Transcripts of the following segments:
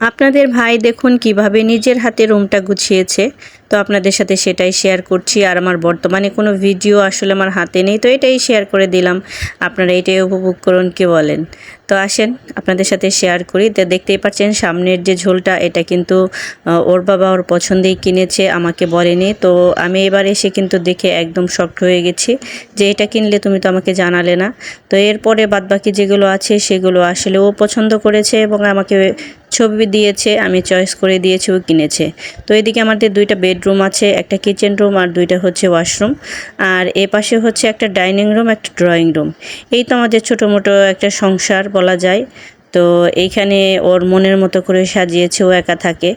আপনাদের ভাই দেখুন কীভাবে নিজের হাতে রুমটা গুছিয়েছে। তো আপনাদের সাথে সেটাই শেয়ার করছি। আর আমার বর্তমানে কোনো ভিডিও আসলে আমার হাতে নেই, তো এটাই শেয়ার করে দিলাম। আপনারা এটাই উপভোগ করুন, কি বলেন? তো আসেন, আপনাদের সাথে শেয়ার করি। তো দেখতেই পাচ্ছেন সামনের যে ঝোলটা, এটা কিন্তু ওর বাবা ওর পছন্দেই কিনেছে, আমাকে বলেনি। তো আমি এবার এসে কিন্তু দেখে একদম শক্ট হয়ে গেছি যে এটা কিনলে তুমি তো আমাকে জানালে না। তো এরপরে বাদবাকি যেগুলো আছে, সেগুলো আসলে ও পছন্দ করেছে এবং আমাকে ছবি দিয়েছে, আমি চয়েস করে দিয়েছি, ও কিনেছে। তো এদিকে আমাদের দুইটা বেডরুম আছে, একটা কিচেন রুম আর দুইটা হচ্ছে ওয়াশরুম আর এ পাশে হচ্ছে একটা ডাইনিং রুম একটা ড্রয়িং রুম এই তো আমাদের ছোটো মোটো একটা সংসার বলা যায়। তো এইখানে ওর মনের মতো করে সাজিয়েছে, ও একা থাকে।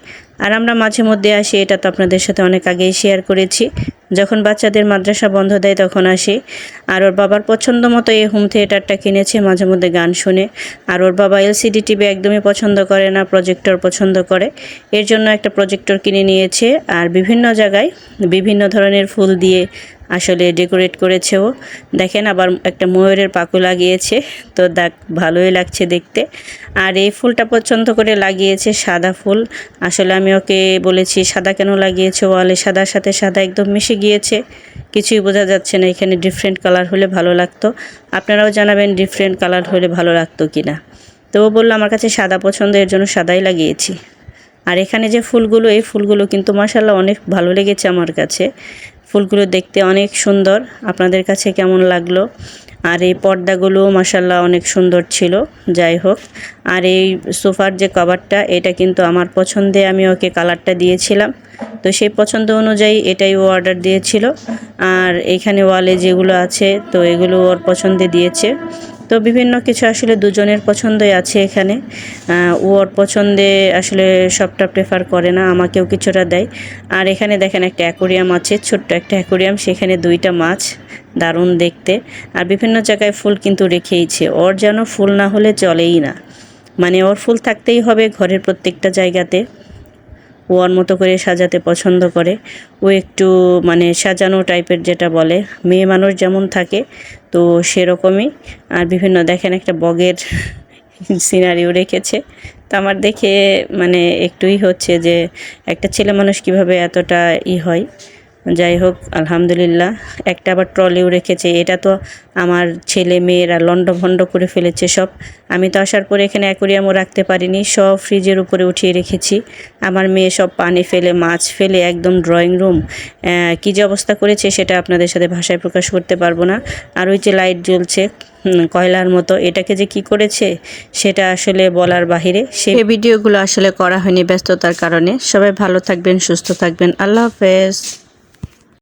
আর আমরা মাঝে মধ্যে আসি, এটা তো আপনাদের সাথে অনেক আগেই শেয়ার করেছি। যখন বাচ্চাদের মাদ্রাসা বন্ধ দেয় তখন আসি। আর ওর বাবার পছন্দ মতো এই হোম থিয়েটারটা কিনেছে, মাঝে মধ্যে গান শুনে। আর ওর বাবা এলসিডি টিভি একদমই পছন্দ করে না, প্রজেক্টর পছন্দ করে। এর জন্য একটা প্রজেক্টর কিনে নিয়েছে আর বিভিন্ন জায়গায় বিভিন্ন ধরনের ফুল দিয়ে আসলে ডেকোরেট করেছে ও। দেখেন আবার একটা ময়ূরের পাকু লাগিয়েছে, তো দেখ ভালোই লাগছে দেখতে। আর এই ফুলটা পছন্দ করে লাগিয়েছে সাদা ফুল। আসলে আমি ওকে বলেছি, সাদা কেন লাগিয়েছে? ওয়ালে সাদার সাথে সাদা একদম মিশে গিয়েছে। কিছুই বোঝা যাচ্ছে না, এখানে ডিফারেন্ট কালার হলে ভালো লাগতো। আপনারাও জানাবেন ডিফারেন্ট কালার হলে ভালো লাগতো কি না তো ও বলল, আমার কাছে সাদা পছন্দ, এর জন্য সাদাই লাগিয়েছি। আর এখানে যে ফুলগুলো, এই ফুলগুলো কিন্তু মাসাল্লাহ অনেক ভালো লেগেছে আমার কাছে। ফুলগুলো দেখতে অনেক সুন্দর। আপনাদের কাছে কেমন লাগল? আর এই পর্দাগুলোও মাসাল্লাহ অনেক সুন্দর ছিল। যাই হোক, আর এই সোফার যে কভারটা, এটা কিন্তু আমার পছন্দে, আমি ওকে কালারটা দিয়েছিলাম। তো সেই পছন্দ অনুযায়ী এটাই ও অর্ডার দিয়েছিল। আর এখানে ওয়ালে যেগুলো আছে, তো এগুলো ওর পছন্দে দিয়েছে। তো বিভিন্ন কিছু আসলে দুজনের পছন্দই আছে এখানে। ও ওর পছন্দে আসলে সবটা প্রেফার করে না, আমাকেও কিছুটা দেয়। আর এখানে দেখেন একটা অ্যাকোরিয়াম আছে, ছোট্ট একটা অ্যাকোরিয়াম, সেখানে দুইটা মাছ, দারুণ দেখতে। আর বিভিন্ন জায়গায় ফুল কিন্তু রেখেইছে, ওর যেন ফুল না হলে চলেই না। মানে ওর ফুল থাকতেই হবে ঘরের প্রত্যেকটা জায়গাতে। ওর মতো করে সাজাতে পছন্দ করে। ও একটু মানে সাজানো টাইপের যেটা বলে, মেয়ে মানুষ যেমন থাকে তো সেরকমই। আর বিভিন্ন দেখেন একটা বগের সিনারিও রেখেছে। তো আমার দেখে মানে একটুই হচ্ছে যে একটা ছেলে মানুষ কীভাবে এতটা ই হয়। যাই হোক, আলহামদুলিল্লাহ। একটা আবার ট্রলিও রেখেছে। এটা তো আমার ছেলে, মেয়েরা লন্ডভন্ড করে ফেলেছে সব। আমি তো আসার পরে এখানে অ্যাকোরিয়ামও রাখতে পারিনি, সব ফ্রিজের উপরে উঠিয়ে রেখেছি। আমার মেয়ে সব পানি ফেলে, মাছ ফেলে, একদম ড্রয়িং রুম। কী যে অবস্থা করেছে সেটা আপনাদের সাথে ভাষায় প্রকাশ করতে পারব না। আর ওই যে লাইট জ্বলছে কয়লার মতো, এটাকে যে কি করেছে সেটা আসলে বলার বাহিরে। সেই ভিডিওগুলো আসলে করা হয়নি ব্যস্ততার কারণে। সবাই ভালো থাকবেন, সুস্থ থাকবেন। আল্লাহ হাফেজ।